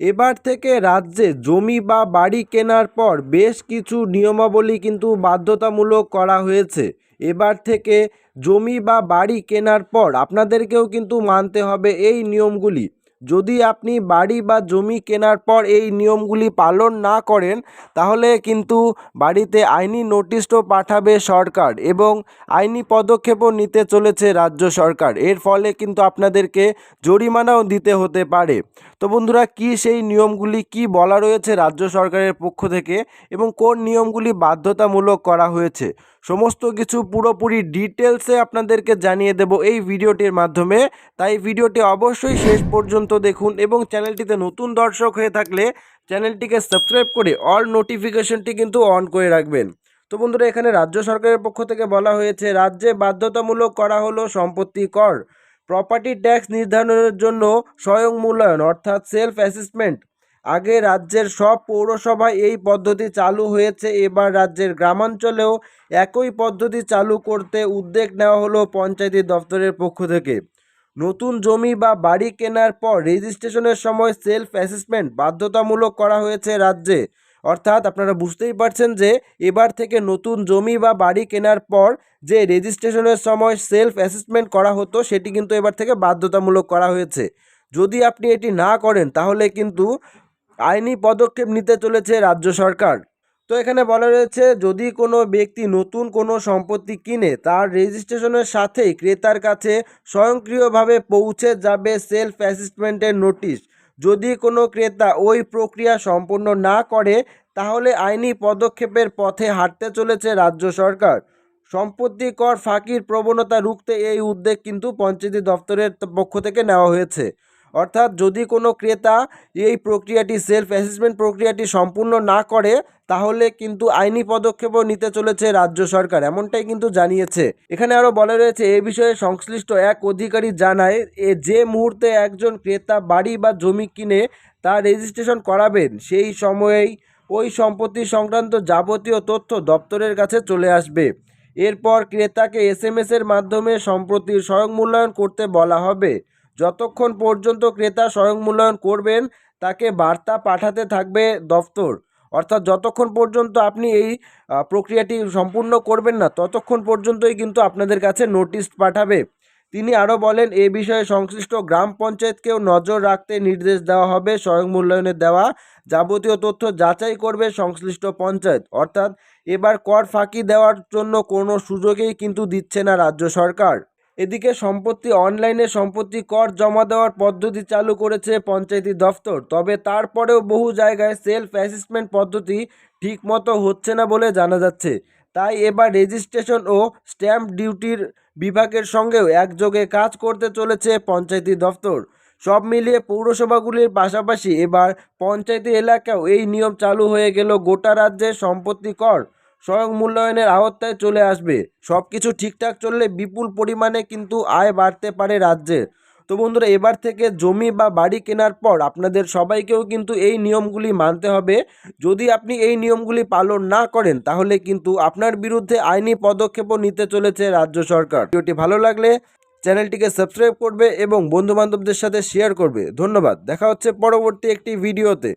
এবার থেকে রাজ্যে জমি বা বাড়ি কেনার পর বেশ কিছু নিয়মাবলী কিন্তু বাধ্যতামূলক করা হয়েছে। এবার থেকে জমি বা বাড়ি কেনার পর আপনাদেরকেও কিন্তু মানতে হবে এই নিয়মগুলি। যদি আপনি বাড়ি বা জমি কেনার পর এই নিয়মগুলি পালন না করেন, তাহলে কিন্তু বাড়িতে আইনি নোটিশও পাঠাবে সরকার এবং আইনি পদক্ষেপও নিতে চলেছে রাজ্য সরকার। এর ফলে কিন্তু আপনাদেরকে জরিমানাও দিতে হতে পারে। তো বন্ধুরা, কি সেই নিয়মগুলি, কি বলা রয়েছে রাজ্য সরকারের পক্ষ থেকে এবং কোন নিয়মগুলি বাধ্যতামূলক করা হয়েছে? সমস্ত কিছু পুরোপুরি ডিটেলসে আপনাদেরকে জানিয়ে দেব এই ভিডিওটির মাধ্যমে। তাই ভিডিওটি অবশ্যই শেষ পর্যন্ত দেখুন এবং চ্যানেলটিতে নতুন দর্শক হয়ে থাকলে চ্যানেলটিকে সাবস্ক্রাইব করে অল নোটিফিকেশনটি কিন্তু অন করে রাখবেন। তো বন্ধুরা, এখানে রাজ্য সরকারের পক্ষ থেকে বলা হয়েছে, রাজ্যে বাধ্যতামূলক করা হলো সম্পত্তি কর। প্রপার্টি ট্যাক্স নির্ধারণের জন্য স্বয়ং মূল্যায়ন, অর্থাৎ সেলফ অ্যাসেসমেন্ট আগে রাজ্যের সব পৌরসভায় এই পদ্ধতি চালু হয়েছে, এবার রাজ্যের গ্রামাঞ্চলেও একই পদ্ধতি চালু করতে উদ্যোগ নেওয়া হলো পঞ্চায়েতি দপ্তরের পক্ষ থেকে। নতুন জমি বা বাড়ি কেনার পর রেজিস্ট্রেশনের সময় সেলফ অ্যাসেসমেন্ট বাধ্যতামূলক করা হয়েছে রাজ্যে। অর্থাৎ আপনারা বুঝতেই পারছেন যে, এবার থেকে নতুন জমি বা বাড়ি কেনার পর যে রেজিস্ট্রেশনের সময় সেলফ অ্যাসেসমেন্ট করা হতো, সেটি কিন্তু এবার থেকে বাধ্যতামূলক করা হয়েছে। যদি আপনি এটি না করেন, তাহলে কিন্তু আইনি পদক্ষেপ নিতে চলেছে রাজ্য সরকার। তো এখানে বলা রয়েছে, যদি কোনো ব্যক্তি নতুন কোনো সম্পত্তি কিনে, তার রেজিস্ট্রেশনের সাথেই ক্রেতার কাছে স্বয়ংক্রিয়ভাবে পৌঁছে যাবে সেলফ অ্যাসেসমেন্টের নোটিশ। যদি কোনো ক্রেতা ওই প্রক্রিয়া সম্পন্ন না করে, তাহলে আইনি পদক্ষেপের পথে হাঁটতে চলেছে রাজ্য সরকার। সম্পত্তি কর ফাঁকির প্রবণতা রুখতে এই উদ্যোগ কিন্তু পঞ্চায়েতি দপ্তরের পক্ষ থেকে নেওয়া হয়েছে। অর্থাৎ যদি কোনো ক্রেতা এই প্রক্রিয়াটি সেলফ অ্যাসেসমেন্ট প্রক্রিয়াটি সম্পূর্ণ না করে, তাহলে কিন্তু আইনি পদক্ষেপও নিতে চলেছে রাজ্য সরকার, এমনটাই কিন্তু জানিয়েছে। এখানে আরও বলা রয়েছে, এ বিষয়ে সংশ্লিষ্ট এক অধিকারী জানায়, এ যে মুহূর্তে একজন ক্রেতা বাড়ি বা জমি কিনে তার রেজিস্ট্রেশন করাবেন, সেই সময়েই ওই সম্পত্তি সংক্রান্ত যাবতীয় তথ্য দপ্তরের কাছে চলে আসবে। এরপর ক্রেতাকে এস এর মাধ্যমে সম্পত্তির স্বয়ং মূল্যায়ন করতে বলা হবে। যতক্ষণ পর্যন্ত ক্রেতা স্বয়ং মূল্যায়ন করবেন, তাকে বার্তা পাঠাতে থাকবে দফতর। অর্থাৎ যতক্ষণ পর্যন্ত আপনি এই প্রক্রিয়াটি সম্পূর্ণ করবেন না, ততক্ষণ পর্যন্তই কিন্তু আপনাদের কাছে নোটিশ পাঠাবে। তিনি আরও বলেন, এ বিষয়ে সংশ্লিষ্ট গ্রাম পঞ্চায়েতকেও নজর রাখতে নির্দেশ দেওয়া হবে, স্বয়ং মূল্যায়নের দেওয়া যাবতীয় তথ্য যাচাই করবে সংশ্লিষ্ট পঞ্চায়েত। অর্থাৎ এবার কর ফাঁকি দেওয়ার জন্য কোনো সুযোগেই কিন্তু দিচ্ছে না রাজ্য সরকার। এদিকে সম্পত্তি অনলাইনে সম্পত্তি কর জমা দেওয়ার পদ্ধতি চালু করেছে পঞ্চায়েতি দফতর। তবে তারপরেও বহু জায়গায় সেলফ অ্যাসেসমেন্ট পদ্ধতি ঠিকমতো হচ্ছে না বলে জানা যাচ্ছে। তাই এবার রেজিস্ট্রেশন ও স্ট্যাম্প ডিউটির বিভাগের সঙ্গেও একযোগে কাজ করতে চলেছে পঞ্চায়েতি দফতর। সব মিলিয়ে পৌরসভাগুলির পাশাপাশি এবার পঞ্চায়েতি এলাকাও এই নিয়ম চালু হয়ে গেল গোটা রাজ্যে সম্পত্তি কর। স্বয়ং মূল্যায়নের আওতায় চলে আসবে। সব কিছু ঠিকঠাক চললে বিপুল পরিমাণে কিন্তু আয় বাড়তে পারে রাজ্যের তো বন্ধুরা, এবার থেকে জমি বা বাড়ি কেনার পর আপনাদের সবাইকেও কিন্তু এই নিয়মগুলি মানতে হবে। যদি আপনি এই নিয়মগুলি পালন না করেন, তাহলে কিন্তু আপনার বিরুদ্ধে আইনি পদক্ষেপও নিতে চলেছে রাজ্য সরকার। ভিডিওটি ভালো লাগলে চ্যানেলটিকে সাবস্ক্রাইব করবে এবং বন্ধুবান্ধবদের সাথে শেয়ার করবে। ধন্যবাদ। দেখা হচ্ছে পরবর্তী একটি ভিডিওতে।